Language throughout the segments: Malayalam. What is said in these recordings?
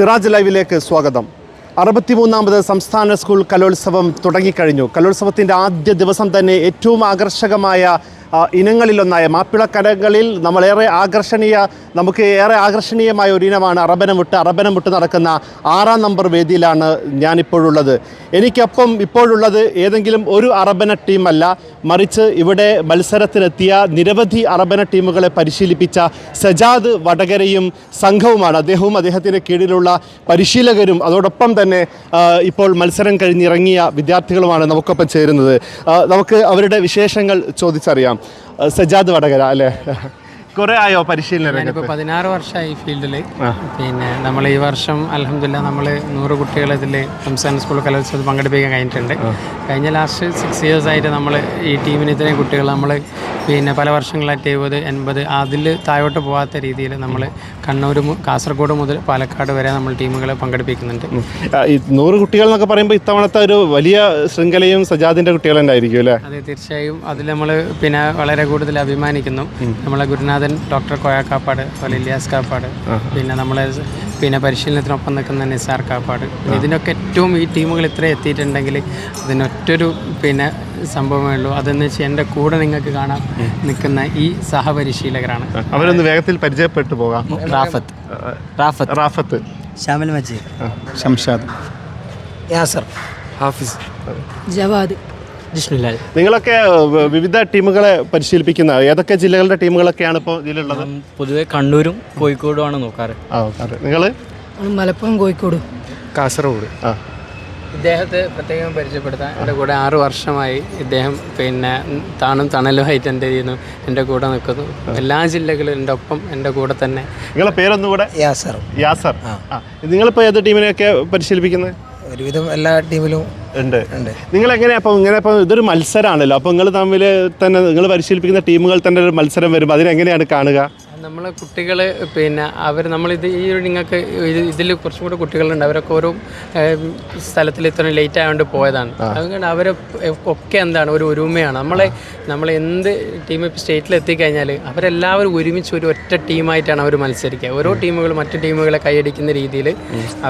സിറാജ് ലൈവിലേക്ക് സ്വാഗതം. അറുപത്തിമൂന്നാമത് സംസ്ഥാന സ്കൂൾ കലോത്സവം തുടങ്ങിക്കഴിഞ്ഞു. കലോത്സവത്തിന്റെ ആദ്യ ദിവസം തന്നെ ഏറ്റവും ആകർഷകമായ ഇനങ്ങളിലൊന്നായ മാപ്പിളക്കലകളിൽ നമ്മളേറെ ആകർഷണീയ നമുക്ക് ഏറെ ആകർഷണീയമായ ഒരു ഇനമാണ് അറബനം വിട്ട് അറബനം വിട്ട് നടക്കുന്ന ആറാം നമ്പർ വേദിയിലാണ് ഞാനിപ്പോഴുള്ളത്. എനിക്കൊപ്പം ഇപ്പോഴുള്ളത് ഏതെങ്കിലും ഒരു അറബന ടീമല്ല. മറിച്ച് ഇവിടെ മത്സരത്തിനെത്തിയ നിരവധി അറബന ടീമുകളെ പരിശീലിപ്പിച്ച സജാദ് വടകരയും സംഘവുമാണ്. അദ്ദേഹവും അദ്ദേഹത്തിന്റെ കീഴിലുള്ള പരിശീലകരും അതോടൊപ്പം തന്നെ ഇപ്പോൾ മത്സരം കഴിഞ്ഞിറങ്ങിയ വിദ്യാർത്ഥികളുമാണ് നമുക്കൊപ്പം ചേരുന്നത്. നമുക്ക് അവരുടെ വിശേഷങ്ങൾ ചോദിച്ചറിയാം. സജാദ് വടകര അല്ലേ? കുറേ ആയോ പരിശീലന പതിനാറ് വർഷമായി ഫീൽഡിൽ പിന്നെ നമ്മൾ ഈ വർഷം അലഹമില്ല നമ്മൾ നൂറ് കുട്ടികളെ ഇതിൽ സംസ്ഥാന സ്കൂൾ കലോത്സവത്തിൽ പങ്കെടുപ്പിക്കാൻ കഴിഞ്ഞിട്ടുണ്ട്. കഴിഞ്ഞ ലാസ്റ്റ് സിക്സ് ഇയേഴ്സ് ആയിട്ട് നമ്മൾ ഈ ടീമിന് ഇത്രയും കുട്ടികൾ നമ്മൾ പിന്നെ പല വർഷങ്ങളായിട്ട് എഴുപത് എൺപത് അതിൽ താഴോട്ട് പോകാത്ത രീതിയിൽ നമ്മൾ കണ്ണൂർ കാസർഗോഡ് മുതൽ പാലക്കാട് വരെ നമ്മൾ ടീമുകളെ പങ്കെടുപ്പിക്കുന്നുണ്ട്. ഈ നൂറ് കുട്ടികൾ എന്നൊക്കെ പറയുമ്പോൾ ഇത്തവണത്തെ ഒരു വലിയ ശൃംഖലയും സജാദിന്റെ കുട്ടികൾ തന്നെ ആയിരിക്കും അല്ലേ? അതെ തീർച്ചയായും. അതിൽ നമ്മൾ പിന്നെ വളരെ കൂടുതൽ അഭിമാനിക്കുന്നു. നമ്മളെ ഗുരുനാഥൻ ഡോക്ടർ കോയ കാപ്പാട് അതുപോലെ ഇലിയാസ് കാപ്പാട് പിന്നെ നമ്മളെ പിന്നെ പരിശീലനത്തിനൊപ്പം നിൽക്കുന്ന നിസാർ കാപ്പാട്. പിന്നെ ഇതിനൊക്കെ ഏറ്റവും ഈ ടീമുകൾ ഇത്ര എത്തിയിട്ടുണ്ടെങ്കിൽ അതിനൊറ്റൊരു പിന്നെ സംഭവമേ ഉള്ളൂ. അതെന്ന് വെച്ചാൽ എന്റെ കൂടെ നിങ്ങൾക്ക് കാണാൻ നിൽക്കുന്ന ഈ സഹപരിശീലകരാണ്. അവരൊന്ന് വേഗത്തിൽ പരിചയപ്പെട്ടു പോകാം. റാഫത്ത്. റാഫത്ത്. റാഫത്ത്. ഷാമിൽ മജീദ്. ഷംഷാദ്. യാസർ. ഹാഫിസ്. ജവാദ്. ജിഷ്ണുലാൽ നിങ്ങളൊക്കെ വിവിധ ടീമുകളെ പരിശീലിപ്പിക്കുന്ന ഏതൊക്കെ ജില്ലകളുടെ ടീമുകളൊക്കെയാണ് ഇപ്പോൾ ഇതിലുള്ളത്? പൊതുവേ കണ്ണൂരും കോഴിക്കോടുമാണ് നോക്കാറ്. ആ നിങ്ങൾ മലപ്പുറം കോഴിക്കോട്. കാസർഗോഡ്. ആ. ഇദ്ദേഹത്തെ പ്രത്യേകം പരിചയപ്പെടുത്താൻ എന്റെ കൂടെ ആറ് വർഷമായി ഇദ്ദേഹം പിന്നെ താണും തണലുമായിട്ട് എന്റെ ചെയ്യുന്നു എന്റെ കൂടെ നിൽക്കുന്നു. എല്ലാ ജില്ലകളും എന്റെ ഒപ്പം എന്റെ കൂടെ തന്നെ. നിങ്ങളെ പേരൊന്നുകൂടെ? യാസർ. യാസർ. ആ. നിങ്ങളിപ്പോൾ ഏത് ടീമിനെയൊക്കെ പരിശീലിപ്പിക്കുന്നത് ഒരുവിധം എല്ലാ ടീമിലും ഉണ്ട്. ഉണ്ട്. നിങ്ങൾ എങ്ങനെയാ അപ്പോൾ ഇങ്ങനെ ഇതൊരു മത്സരമാണല്ലോ. അപ്പോൾ നിങ്ങൾ തമ്മിൽ തന്നെ നിങ്ങൾ പരിശീലിപ്പിക്കുന്ന ടീമുകൾ തന്നെ ഒരു മത്സരം വരുമ്പോൾ അതിനെങ്ങനെയാണ് കാണുക? നമ്മളെ കുട്ടികൾ പിന്നെ അവർ നമ്മളിത് ഈ ഒരു നിങ്ങൾക്ക് ഇതിൽ കുറച്ചും കൂടെ കുട്ടികളുണ്ട്. അവരൊക്കെ ഓരോ സ്ഥലത്തിൽ ഇത്ര ലേറ്റ് ആയതുകൊണ്ട് പോയതാണ്. അതുകൊണ്ട് അവരെ ഒക്കെ എന്താണ് ഒരു ഒരുമയാണ്. നമ്മളെ നമ്മൾ എന്ത് ടീം ഇപ്പോൾ സ്റ്റേറ്റിൽ എത്തിക്കഴിഞ്ഞാൽ അവരെല്ലാവരും ഒരുമിച്ച് ഒരു ഒറ്റ ടീമായിട്ടാണ് അവർ മത്സരിക്കുക. ഓരോ ടീമുകൾ മറ്റു ടീമുകളെ കൈയടിക്കുന്ന രീതിയിൽ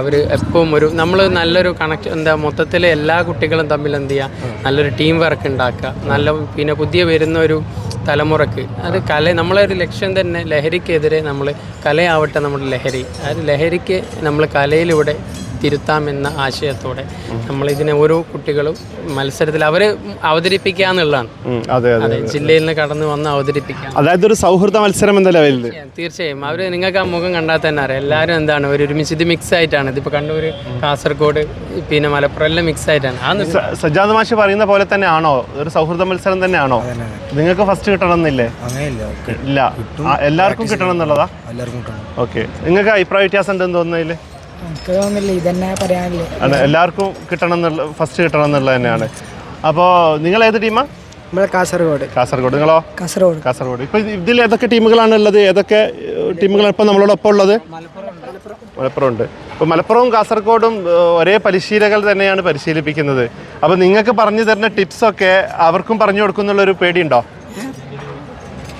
അവർ എപ്പോഴും ഒരു നമ്മൾ നല്ലൊരു കണക്ട് എന്താ മൊത്തത്തിൽ എല്ലാ കുട്ടികളും തമ്മിൽ എന്ത് ചെയ്യുക നല്ലൊരു ടീം വർക്ക് ഉണ്ടാക്കുക നല്ല പിന്നെ പുതിയ വരുന്ന ഒരു തലമുറയ്ക്ക്. അത് കല നമ്മളെ ഒരു ലക്ഷ്യം തന്നെ ലഹരിക്കെതിരെ നമ്മൾ കലയാവട്ടെ നമ്മുടെ ലഹരി. ആ ലഹരിക്ക് നമ്മൾ കലയിലൂടെ തിരുത്താമെന്ന ആശയത്തോടെ നമ്മൾ ഇതിനെ ഓരോ കുട്ടികളും മത്സരത്തിൽ അവർ അവതരിപ്പിക്കുക എന്നുള്ളതാണ്. അതെ ജില്ലയിൽ നിന്ന് കടന്നു വന്ന് അവതരിപ്പിക്കുക. അതായത് ഒരു സൗഹൃദ മത്സരം എന്ന ലെവലിൽ തീർച്ചയായും അവർ നിങ്ങൾക്ക് ആ മുഖം കണ്ടാൽ തന്നെ അറിയാം. എല്ലാവരും എന്താണ് ഒരു ഒരുമിച്ച് ഇത് മിക്സ് ആയിട്ടാണ്. ഇതിപ്പോ കണ്ണൂർ കാസർഗോഡ് പിന്നെ മലപ്പുറം എല്ലാം മിക്സ് ആയിട്ടാണ്. ആ സജാദ് സജ്ജാദ് മാഷി പറയുന്ന പോലെ തന്നെ ആണോ? ഒരു സൗഹൃദ മത്സരം തന്നെയാണോ നിങ്ങൾക്ക് ഫസ്റ്റ് കിട്ടണം എന്നില്ലേ ഇല്ല. എല്ലാവർക്കും കിട്ടണം എന്നുള്ളതാ എല്ലാവർക്കും ഓക്കെ നിങ്ങൾക്ക് അഭിപ്രായ വ്യത്യാസം ഉണ്ടെന്ന് തോന്നുന്നതിൽ എനിക്ക് തോന്നുന്നില്ല ഇതന്നെ പറയാനില്ലേ ആണ് എല്ലാവർക്കും കിട്ടണം എന്നുള്ള ഫസ്റ്റ് കിട്ടണം എന്നുള്ളത് തന്നെയാണ്. അപ്പോൾ നിങ്ങൾ ഏത് ടീമാ? നമ്മളെ കാസർഗോഡ്. കാസർഗോഡ്. നിങ്ങളോ? കാസർഗോഡ്. കാസർഗോഡ്. ഇപ്പൊ ഇതിൽ ഏതൊക്കെ ടീമുകളാണ് ഉള്ളത്? ഏതൊക്കെ ടീമുകളാണ് ഇപ്പൊ നമ്മളോടൊപ്പം ഉള്ളത്? മലപ്പുറം ഉണ്ട്. ഇപ്പൊ മലപ്പുറവും കാസർഗോഡും ഏഹ്, ഒരേ പരിശീലകർ തന്നെയാണ് പരിശീലിപ്പിക്കുന്നത്. അപ്പൊ നിങ്ങൾക്ക് പറഞ്ഞു തരുന്ന ടിപ്സൊക്കെ അവർക്കും പറഞ്ഞു കൊടുക്കുന്നുള്ള കൊടുക്കുന്നുള്ളൊരു പേടിയുണ്ടോ?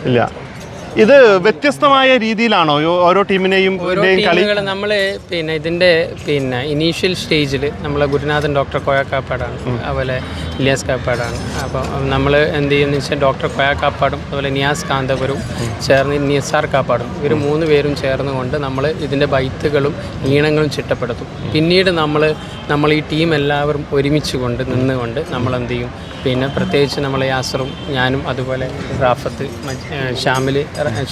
ഇല്ല. ഇത് വ്യത്യസ്തമായ രീതിയിലാണോ? ഓരോ ടീമിനെയും കളി? നമ്മൾ പിന്നെ ഇതിന്റെ പിന്നെ ഇനീഷ്യൽ സ്റ്റേജിൽ നമ്മളെ ഗുരുനാഥൻ ഡോക്ടർ കോയ കാപ്പാടാണ്. അതുപോലെ ഇലിയാസ് കാപ്പാടാണ്. അപ്പോൾ നമ്മൾ എന്ത് ചെയ്യുന്ന വെച്ചാൽ ഡോക്ടർ കോയ കാപ്പാടും അതുപോലെ നിയാസ് കാന്തപുരും ചേർന്ന് നിസാർ കാപ്പാടും. ഇവർ മൂന്ന് പേരും ചേർന്നുകൊണ്ട് നമ്മൾ ഇതിന്റെ ബൈത്തുകളും ഈണങ്ങളും ചിട്ടപ്പെടുത്തും. പിന്നീട് നമ്മൾ നമ്മൾ ഈ ടീം എല്ലാവരും ഒരുമിച്ച് കൊണ്ട് നിന്നുകൊണ്ട് നമ്മൾ എന്ത് ചെയ്യും? പിന്നെ പ്രത്യേകിച്ച് നമ്മൾ യാസറും ഞാനും അതുപോലെ റാഫത്ത് ഷാമിൽ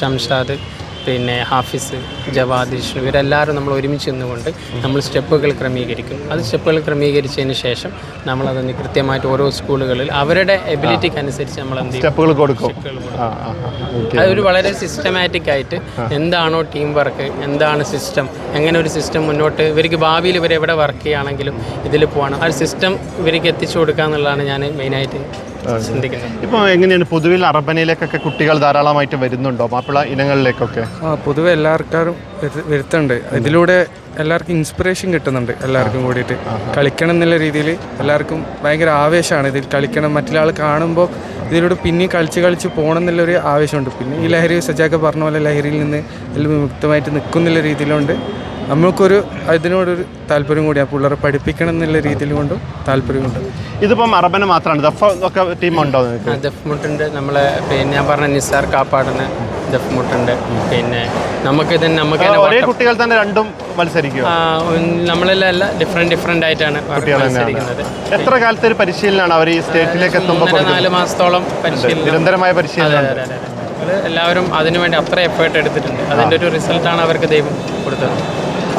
ഷംഷാദ് പിന്നെ ഹാഫിസ് ജവാദ് വിഷ്ണു ഇവരെല്ലാവരും നമ്മൾ ഒരുമിച്ച് നിന്നുകൊണ്ട് നമ്മൾ സ്റ്റെപ്പുകൾ ക്രമീകരിക്കും. അത് സ്റ്റെപ്പുകൾ ക്രമീകരിച്ചതിന് ശേഷം നമ്മളതൊന്ന് കൃത്യമായിട്ട് ഓരോ സ്കൂളുകളിൽ അവരുടെ എബിലിറ്റിക്ക് അനുസരിച്ച് നമ്മൾ എന്ത് ചെയ്യും? സ്റ്റെപ്പുകൾ കൊടുക്കും. അതൊരു വളരെ സിസ്റ്റമാറ്റിക് ആയിട്ട് എന്താണോ ടീം വർക്ക് എന്താണ് സിസ്റ്റം എങ്ങനെ ഒരു സിസ്റ്റം മുന്നോട്ട് ഇവർക്ക് ഭാവിയിൽ ഇവർ എവിടെ വർക്ക് ചെയ്യുകയാണെങ്കിലും ഇതിൽ പോകണം ആ സിസ്റ്റം ഇവർക്ക് എത്തിച്ചു കൊടുക്കുക എന്നുള്ളതാണ് ഞാൻ മെയിനായിട്ട് ചിന്തിക്കുന്നത് ഇപ്പോൾ എങ്ങനെയാണ് പൊതുവിൽ അറബനയിലേക്കൊക്കെ കുട്ടികൾ ധാരാളമായിട്ട് വരുന്നുണ്ടോ? മാപ്പിള ഇനങ്ങളിലേക്കൊക്കെ. ആ പൊതുവെ എല്ലാവർക്കും വരുത്തുന്നുണ്ട്. ഇതിലൂടെ എല്ലാവർക്കും ഇൻസ്പിറേഷൻ കിട്ടുന്നുണ്ട് എല്ലാവർക്കും കൂടിയിട്ട്. കളിക്കണം എന്നുള്ള രീതിയിൽ എല്ലാവർക്കും ഭയങ്കര ആവേശമാണ്. ഇതിൽ കളിക്കണം മറ്റൊരാൾ ആൾ കാണുമ്പോൾ ഇതിലൂടെ പിന്നെ കളിച്ച് കളിച്ച് പോകണം എന്നുള്ളൊരു ആവേശമുണ്ട്. പിന്നെ ഈ ലഹരി സജാക്ക പറഞ്ഞ പോലെ ലഹരിയിൽ നിന്ന് ഇതിൽ വിമുക്തമായിട്ട് നിൽക്കുന്നുള്ള രീതിയിലുണ്ട്. നമ്മൾക്കൊരു ഇതിനോടൊരു താല്പര്യം കൂടി ആ പിള്ളേരെ പഠിപ്പിക്കണം എന്നുള്ള രീതിയിൽ കൊണ്ടും താല്പര്യമുണ്ട് ഇതിപ്പം അറബന് മാത്രമാണ്. ദഫ് ഒക്കെ ടീമുണ്ടോ ദഫ് ദഫ്മുട്ടുണ്ട് നമ്മളെ പിന്നെ ഞാൻ പറഞ്ഞ നിസാർ കാപ്പാടിന് ദഫ്മുട്ടുണ്ട് പിന്നെ നമുക്ക് തന്നെ നമുക്ക് തന്നെ ഒരേ കുട്ടികൾ തന്നെ രണ്ടും മത്സരിക്കും നമ്മളെല്ലാം അല്ല ഡിഫറെന്റ് ഡിഫറെന്റ് ആയിട്ടാണ് മത്സരിക്കുന്നത്. എത്ര കാലത്തെ ഒരു പരിശീലനമാണ് അവർ ഈ സ്റ്റേറ്റിലേക്ക് എത്തുമ്പോൾ നാല് മാസത്തോളം പരിശീലനം. നിരന്തരമായ പരിശീലനം. എല്ലാവരും അതിനുവേണ്ടി അത്ര എഫേർട്ട് എടുത്തിട്ടുണ്ട്. അതിന്റെ ഒരു റിസൾട്ടാണ് അവർക്ക് ദൈവം കൊടുത്തത്.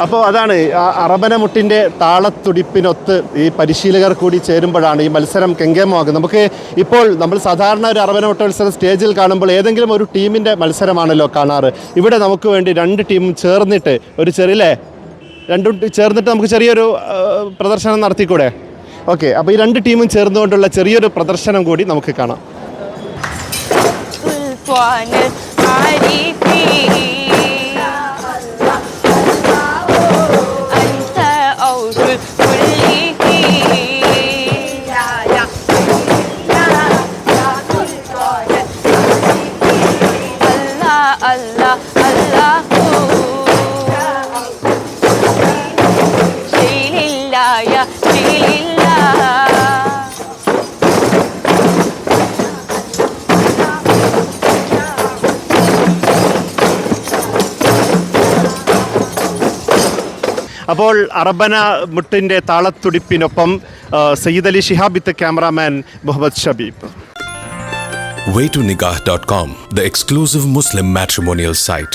അപ്പോൾ അതാണ് അറബനമുട്ടിന്റെ അറബന മുട്ടിന്റെ താളത്തുടിപ്പിനൊത്ത് ഈ പരിശീലകർ കൂടി ചേരുമ്പോഴാണ് ഈ മത്സരം കെങ്കേമമാകുന്നത്. നമുക്ക് ഇപ്പോൾ നമ്മൾ സാധാരണ ഒരു അറബന മുട്ട മത്സരം സ്റ്റേജിൽ കാണുമ്പോൾ ഏതെങ്കിലും ഒരു ടീമിന്റെ മത്സരമാണല്ലോ കാണാറ്. ഇവിടെ നമുക്ക് വേണ്ടി രണ്ട് ടീമും ചേർന്നിട്ട് ഒരു ചെറിയല്ലേ രണ്ടും ചേർന്നിട്ട് നമുക്ക് ചെറിയൊരു പ്രദർശനം നടത്തിക്കൂടെ? ഓക്കെ അപ്പോൾ ഈ രണ്ട് ടീമും ചേർന്നുകൊണ്ടുള്ള ചെറിയൊരു പ്രദർശനം കൂടി നമുക്ക് കാണാം. അപ്പോൾ അറബന മുട്ടിന്റെ താളത്തുടിപ്പിനൊപ്പം Sayyid Ali ഷിഹാബിത്ത് cameraman Muhammad Shabeeb waytonikah.com, the exclusive Muslim matrimonial site.